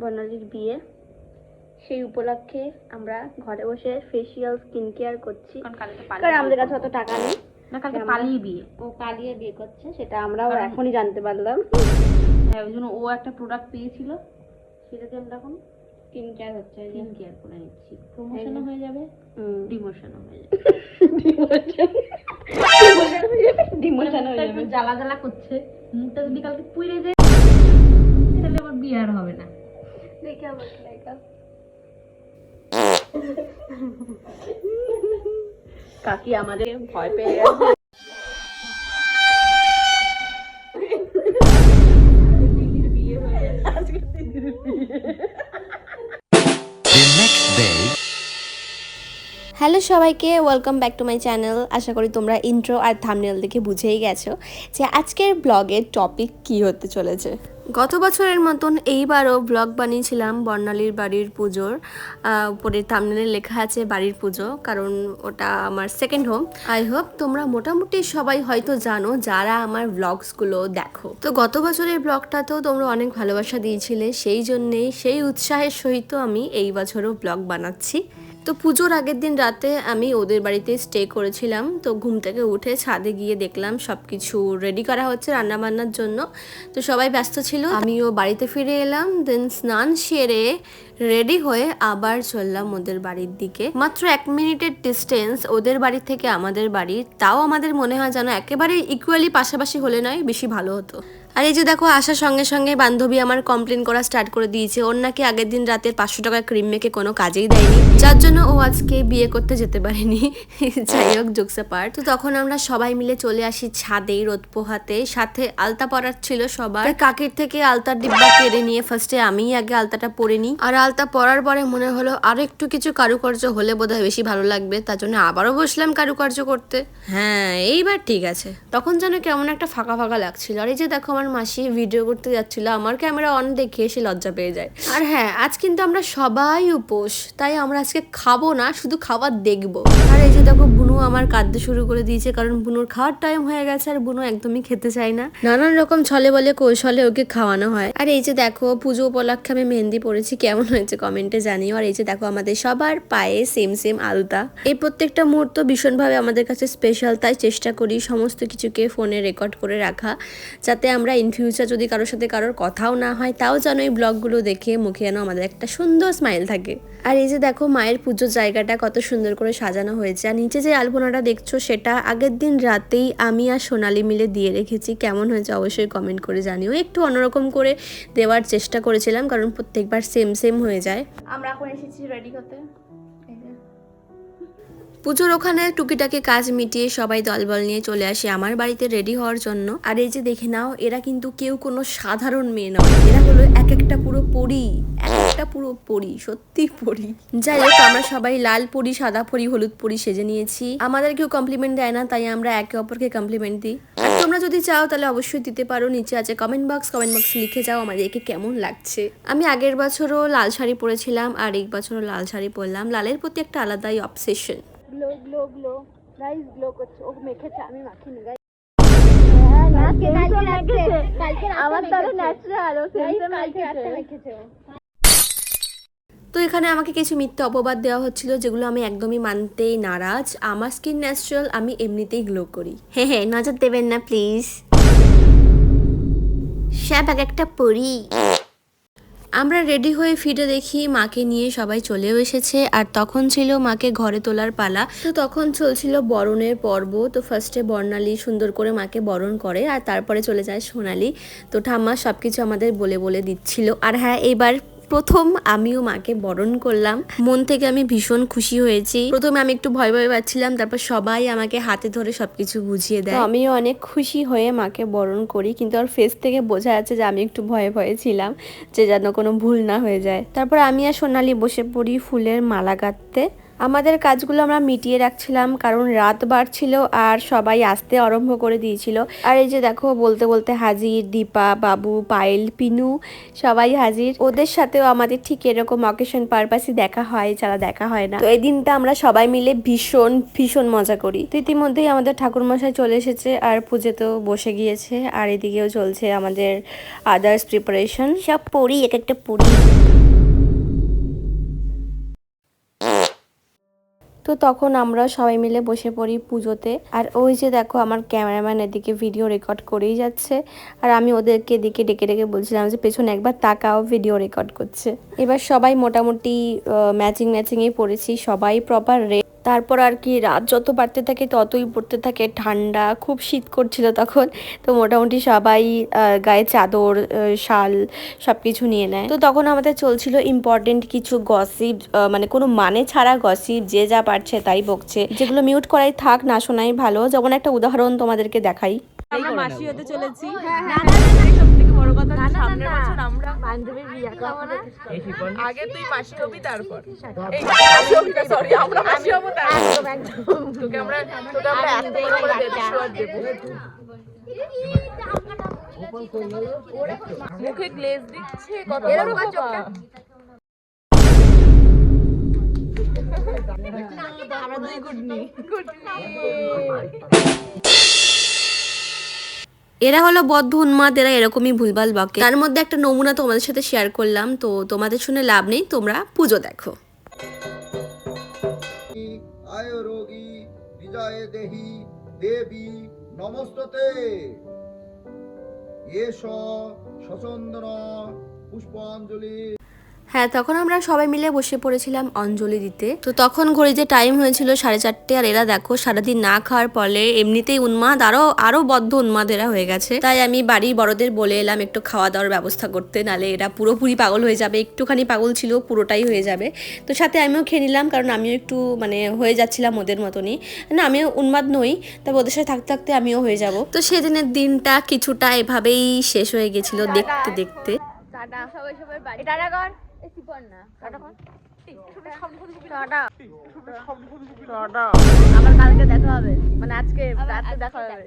বর্ণালীর বিয়ে সেই উপলক্ষে আমরা ঘরে বসে ফেসিয়াল স্কিন কেয়ার করছি। কারণ আমাদের কাছে অত টাকা নেই। না কালকে পালিয়ে বিয়ে। ও পালিয়ে বিয়ে করছে সেটা আমরাও এখনই জানতে পারলাম। হ্যাঁ ওই জন্য ও একটা প্রোডাক্ট পেয়েছিল। সেটাতে আমরা এখন স্কিন কেয়ার হচ্ছে। স্কিন কেয়ার করে নিচ্ছি। প্রমোশনও হয়ে যাবে? হুম। ডিমোশনও হয়ে যাবে। ডিমোশন হয়ে যাবে। জ্বালা জ্বালা করছে। মুখটা যদি কালকে পুড়ে যায় তাহলে আমার বিয়ে আর হবে না। দেখে আমার কাকি আমাদের ভয় পেয়ে গেছে। হ্যালো সবাইকে welcome back to my channel আশা করি তোমরা ইন্ট্রো আর থামনেল দেখে বুঝেই গেছো যে আজকের ব্লগের টপিক কি হতে চলেছে। গত বছরের মতন এইবারও ব্লগ বানিয়েছিলাম বর্ণালীর বাড়ির পুজোর। উপরে থামনেলে লেখা আছে বাড়ির পুজো, কারণ ওটা আমার সেকেন্ড হোম আই হোপ তোমরা মোটামুটি সবাই হয়তো জানো, যারা আমার ব্লগসগুলো দেখো। তো গত বছরের ব্লগটাতেও তোমরা অনেক ভালোবাসা দিয়েছিলে, সেই জন্যেই, সেই উৎসাহের সহিত আমি এই বছরও ব্লগ বানাচ্ছি। তো পুজোর আগের দিন রাতে আমি ওদের বাড়িতে স্টে করেছিলাম। তো ঘুম থেকে উঠে ছাদে গিয়ে দেখলাম সব কিছু রেডি করা হচ্ছে রান্না বান্নার জন্য। তো সবাই ব্যস্ত ছিল, আমিও বাড়িতে ফিরে এলাম দেন স্নান সেরে রেডি হয়ে আবার চললাম ওদের বাড়ির দিকে। মাত্র এক মিনিটের ডিস্টেন্স ওদের বাড়ি থেকে আমাদের বাড়ি, তাও আমাদের মনে হয় যেন একেবারে ইকুয়ালি পাশাপাশি হলে নয়, বেশি ভালো হতো। আর এই যে দেখো আসার সঙ্গে সঙ্গে বান্ধবী আমার কমপ্লেন করা স্টার্ট করে দিয়েছে। ওর নাকি আগের দিন রাতে পাঁচশো টাকা ক্রিম মেখে কোনো কাজেই দেয়নি। যার জন্য ও আজকে বিয়ে করতে যেতে পারেনি। যাই হোক জোকসা পার্ট তো তখন আমরা সবাই মিলে চলে আসি ছাদে রোদ পোহাতে। সাথে আলতা পরার ছিল সবার। কাকির থেকে আলতার ডিব্বা কেড়ে নিয়ে ফার্স্টে আমিই আগে আলতাটা পরে নিই। আর আলতা পরার পরে মনে হলো আরও একটু কিছু কারুকার্য হলে বোধহয় বেশি ভালো লাগবে। তার জন্য আবারও বসলাম কারুকার্য করতে। হ্যাঁ এইবার ঠিক আছে। তখন যেন কেমন একটা ফাঁকা ফাঁকা লাগছিল। আর এই যে দেখো আমার মাসি ভিডিও করতে যাচ্ছিল আমার ক্যামেরা অন দেখে সে লজ্জা পেয়ে যায়। আর হ্যাঁ আজ কিন্তু আমরা সবাই উপোস তাই আমরা আজকে খাব না শুধু খাবার দেখব। আর এই যে দেখো বুনু আমার কাঁদতে শুরু করে দিয়েছে কারণ বুনুর খাওয়ার টাইম হয়ে গেছে আর বুনু একদমই খেতে চায় না। নানান রকম ছলে বলে কৌশলে ওকে খাওয়ানো হয়। আর এই যে দেখো পুজো উপলক্ষে আমি মেহেন্দি পড়েছি কেমন হয়েছে কমেন্টে জানিও। আর এই যে দেখো আমাদের সবার পায়ে সেম সেম আলতা। এই প্রত্যেকটা মুহূর্ত ভীষণভাবে আমাদের কাছে স্পেশাল তাই চেষ্টা করি সমস্ত কিছুকে ফোনে রেকর্ড করে রাখা যাতে আমরা ইন ফিউচার যদি কারোর সাথে কারোর কথাও না হয়, তাও যেন এই ব্লগগুলো দেখে মুখে যেন আমাদের একটা সুন্দর স্মাইল থাকে। আর এই যে দেখো মায়ের পুজোর জায়গাটা কত সুন্দর করে সাজানো হয়েছে। আর নিচে যে আলপনাটা দেখছ, সেটা আগের দিন রাতেই আমি আর সোনালি মিলে দিয়ে রেখেছি। কেমন হয়েছে অবশ্যই কমেন্ট করে জানিও। একটু অন্যরকম করে দেওয়ার চেষ্টা করেছিলাম, কারণ প্রত্যেকবার সেম সেম হয়ে যায়। আমরা এখন এসেছি রেডি হতে। পুজোর ওখানে টুকিটাকি কাজ মিটিয়ে সবাই দলবল নিয়ে চলে আসে আমার বাড়িতে রেডি হওয়ার জন্য। আর এই যে দেখে নাও, এরা কিন্তু কেউ কোনো সাধারণ মেয়ে নয়। এরা হলো এক একটা পুরো পরি, এক একটা পুরো পরি, সত্যি পরি। যাই হোক, আমরা সবাই লাল পরি, সাদা পরি, হলুদ পরি সেজে নিয়েছি। আমাদের কেউ কমপ্লিমেন্ট দেয় না, তাই আমরা একে অপরকে কমপ্লিমেন্ট দিই। তোমরা যদি চাও, তাহলে অবশ্যই দিতে পারো। নিচে আছে কমেন্ট বক্স কমেন্ট বক্স লিখে যাও আমাদেরকে কেমন লাগছে। আমি আগের বছরও লাল শাড়ি পরেছিলাম, আর এই বছরও লাল শাড়ি পরলাম। লালের প্রতি একটা আলাদাই obsession glow glow glow guys glow করছে। ও মেখেছে আমি মাখিনি। গাইস আমার তাহলে ন্যাচারাল ও সেম মেখেছে। তো এখানে আমাকে কিছু মিথ্যে অপবাদ দেওয়া হচ্ছিল যেগুলো আমি একদমই মানতেই নারাজ। আমার স্কিন ন্যাচারাল আমি এমনিতেই গ্লো করি। হ্যাঁ হ্যাঁ নজর দেবেন না প্লিজ শ্যাপ এক একটা পরি। আমরা রেডি হয়ে ফিরে দেখি মাকে নিয়ে সবাই চলেও এসেছে, আর তখন ছিল মাকে ঘরে তোলার পালা। তো তখন চলছিল বরণের পর্ব। তো ফার্স্টে বর্ণালী সুন্দর করে মাকে বরণ করে, আর তারপরে চলে যায় সোনালি। তো ঠাম্মা সব কিছু আমাদের বলে বলে দিচ্ছিল। আর হ্যাঁ এইবার প্রথম আমিও মাকে বরণ করলাম। মন থেকে আমি ভীষণ খুশি হয়েছি। প্রথমে আমি একটু ভয় ভয় পাচ্ছিলাম, তারপর সবাই আমাকে হাতে ধরে সবকিছু বুঝিয়ে দেয়। আমিও অনেক খুশি হয়ে মাকে বরণ করি, কিন্তু ওর ফেস থেকে বোঝা যাচ্ছে যে আমি একটু ভয়ে ভয়ে ছিলাম, যে যেন কোনো ভুল না হয়ে যায়। তারপর আমি আর সোনালি বসে পড়ি ফুলের মালা গাঁথতে আমাদের কাজগুলো আমরা মিটিয়ে রাখছিলাম, কারণ রাত বাড়ছিল আর সবাই আসতে আরম্ভ করে দিয়েছিল। আর এই যে দেখো, বলতে বলতে হাজির, দীপা, বাবু, পায়েল, পিনু, সবাই হাজির। ওদের সাথেও আমাদের ঠিক এরকম অকেশন পারপাসই দেখা হয় যারা দেখা হয় না। তো এই দিনটা আমরা সবাই মিলে ভীষণ ভীষণ মজা করি। তো ইতিমধ্যেই আমাদের ঠাকুরমশাই চলে এসেছে আর পুজোতেও বসে গিয়েছে, আর এদিকেও চলছে আমাদের আদার্স প্রিপারেশন সব পড়ি এক একটা পড়ি তো তখন আমরা সবাই মিলে বসে পড়ি পুজোতে। আর ওই যে দেখো আমার ক্যামেরাম্যান এদিকে ভিডিও রেকর্ড করেই যাচ্ছে। আর আমি ওদেরকে এদিকে ডেকে ডেকে বলছিলাম যে, পেছনে একবার তাকাও ভিডিও রেকর্ড করছে। এবার সবাই মোটামুটি ম্যাচিং ম্যাচিংয়ে পড়েছি, সবাই প্রপার রে তারপর আর কি রাত যত বাড়তে থাকে ততই পড়তে থাকে। ঠান্ডা খুব শীত করছিল তখন। তো মোটামুটি সবাই গায়ে চাদর শাল সব কিছু নিয়ে নেয়। তো তখন আমাদের চলছিল ইম্পর্টেন্ট কিছু গসিপ মানে কোনো মানে ছাড়া গসিপ যে যা পারছে তাই বকছে। যেগুলো মিউট করাই থাক না শোনাই ভালো। যেমন একটা উদাহরণ তোমাদেরকে দেখাই। আমরা মাসি হতে চলেছি। হ্যাঁ, সব থেকে বড় কথা আগে তুই মাসি হবি তারপর এই মাসি হবি না সরি আমরা মাসি হব তারপর তোকে আমরা তোকে আমরা এত করে বেবি শোয়ার দেব মুখে গ্লেজ দিচ্ছে কত বড় আমরা দুই গুডনি এরা হলো বদ্ধ উন্মাদ, এরা এরকমই ভুলভাল বকে। তার মধ্যে একটা নমুনা তোমাদের সাথে শেয়ার করলাম, তো তোমাদের শুনে লাভ নেই, তোমরা পুজো দেখো। বিজয় দেবী পুষ্পাঞ্জলি। হ্যাঁ তখন আমরা সবাই মিলে বসে পড়েছিলাম অঞ্জলি দিতে। তো তখন ঘড়িতে টাইম হয়েছিল সাড়ে চারটে, আর এরা দেখো সারাদিন না খাওয়ার ফলে এমনিতেই উন্মাদ, আরও আরও বদ্ধ উন্মাদ এরা হয়ে গেছে। তাই আমি বাড়ির বড়দের বলে এলাম, একটু খাওয়া দাওয়ার ব্যবস্থা করতে, নালে এরা পুরোপুরি পাগল হয়ে যাবে। একটুখানি পাগল ছিল, পুরোটাই হয়ে যাবে। তো সাথে আমিও খেয়ে নিলাম, কারণ আমিও একটু মানে হয়ে যাচ্ছিলাম ওদের মতনই। না, আমিও উন্মাদ নই, তবে ওদের সাথে থাকতে থাকতে আমিও হয়ে যাব। তো সেদিনের দিনটা কিছুটা এভাবেই শেষ হয়ে গেছিল দেখতে দেখতে। টাটা সবাই সবাই বাড়ি টাটা কর আবার কালকে দেখা হবে। মানে আজকে রাতে দেখা হবে।